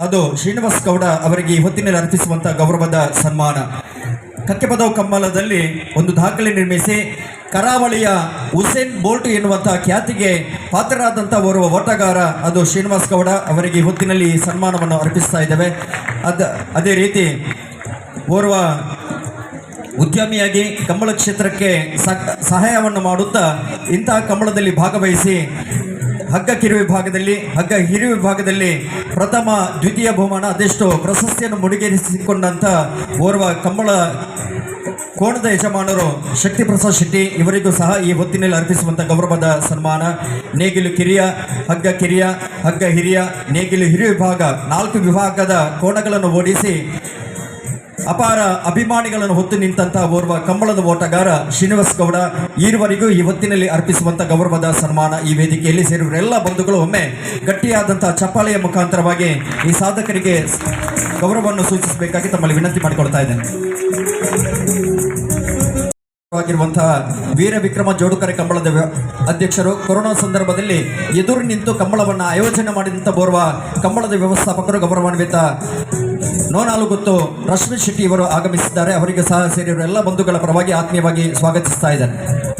ಅದು ಶ್ರೀನಿವಾಸ್ ಗೌಡ ಅವರಿಗೆ ಇವತ್ತಿನಲ್ಲಿ ಅರ್ಪಿಸುವಂತಹ ಗೌರವದ ಸನ್ಮಾನ. ಕಕ್ಕೆಪದವು ಕಮ್ಮಲದಲ್ಲಿ ಒಂದು ದಾಖಲೆ ನಿರ್ಮಿಸಿ ಕರಾವಳಿಯ ಹುಸೇನ್ ಬೋಲ್ಟ್ ಎನ್ನುವಂತಹ ಖ್ಯಾತಿಗೆ ಪಾತ್ರರಾದಂಥ ಓರ್ವ ಓಟಗಾರ ಅದು ಶ್ರೀನಿವಾಸ್ ಗೌಡ ಅವರಿಗೆ ಇವತ್ತಿನಲ್ಲಿ ಸನ್ಮಾನವನ್ನು ಅರ್ಪಿಸ್ತಾ ಇದ್ದೇವೆ. ಅದ, ಅದೇ ರೀತಿ ಓರ್ವ ಉದ್ಯಮಿಯಾಗಿ ಕಂಬಳ ಕ್ಷೇತ್ರಕ್ಕೆ ಸಹಾಯವನ್ನು ಮಾಡುತ್ತಾ ಇಂತಹ ಕಂಬಳದಲ್ಲಿ ಭಾಗವಹಿಸಿ ಹಗ್ಗ ಕಿರು ವಿಭಾಗದಲ್ಲಿ, ಹಗ್ಗ ಹಿರಿ ವಿಭಾಗದಲ್ಲಿ ಪ್ರಥಮ ದ್ವಿತೀಯ ಬಹುಮಾನ, ಅದೆಷ್ಟು ಪ್ರಶಸ್ತಿಯನ್ನು ಮುಡಿಗೇರಿಸಿಕೊಂಡಂತ ಓರ್ವ ಕಂಬಳ ಕೋಣದ ಯಜಮಾನರು ಶಕ್ತಿ ಪ್ರಸಾದ್ ಶೆಟ್ಟಿ ಇವರಿಗೂ ಸಹ ಈ ಹೊತ್ತಿನಲ್ಲಿ ಅರ್ಪಿಸುವಂತ ಗೌರವದ ಸನ್ಮಾನ. ನೇಗಿಲು ಕಿರಿಯ, ಹಗ್ಗ ಕಿರಿಯ, ಹಗ್ಗ ಹಿರಿಯ, ನೇಗಿಲು ಹಿರಿಯ ವಿಭಾಗ ನಾಲ್ಕು ವಿಭಾಗದ ಕೋಣಗಳನ್ನು ಓಡಿಸಿ ಅಪಾರ ಅಭಿಮಾನಿಗಳನ್ನು ಹೊತ್ತು ನಿಂತಹ ಓರ್ವ ಕಂಬಳದ ಓಟಗಾರ ಶ್ರೀನಿವಾಸ್ ಗೌಡ ಈವರೆಗೂ ಈ ಹೊತ್ತಿನಲ್ಲಿ ಅರ್ಪಿಸುವಂತ ಗೌರವದ ಸನ್ಮಾನ ಈ ವೇದಿಕೆಯಲ್ಲಿ ಸೇರಿರುವ ಎಲ್ಲ ಬಂಧುಗಳು ಒಮ್ಮೆ ಗಟ್ಟಿಯಾದಂತಹ ಚಪ್ಪಾಳೆಯ ಮುಖಾಂತರವಾಗಿ ಈ ಸಾಧಕರಿಗೆ ಗೌರವವನ್ನು ಸೂಚಿಸಬೇಕಾಗಿ ತಮ್ಮಲ್ಲಿ ವಿನಂತಿ ಮಾಡಿಕೊಳ್ತಾ ಇದ್ದೇನೆ. ವಾಗಿರುವಂತಹ ವೀರ ವಿಕ್ರಮ ಜೋಡುಕರೆ ಕಂಬಳದ ಅಧ್ಯಕ್ಷರು ಕೊರೋನಾ ಸಂದರ್ಭದಲ್ಲಿ ಎದುರು ನಿಂತು ಕಂಬಳವನ್ನು ಆಯೋಜನೆ ಮಾಡಿದಂತ ಬೋರ್ವ ಕಂಬಳದ ವ್ಯವಸ್ಥಾಪಕರು ಗೌರವಾನ್ವಿತ ನೋನಾಲು ಗೊತ್ತು, ರಶ್ಮಿ ಶೆಟ್ಟಿ ಇವರು ಆಗಮಿಸಿದ್ದಾರೆ. ಅವರಿಗೆ ಸಹ ಸೇರಿರುವ ಎಲ್ಲ ಬಂಧುಗಳ ಪರವಾಗಿ ಆತ್ಮೀಯವಾಗಿ ಸ್ವಾಗತಿಸ್ತಾ ಇದ್ದಾರೆ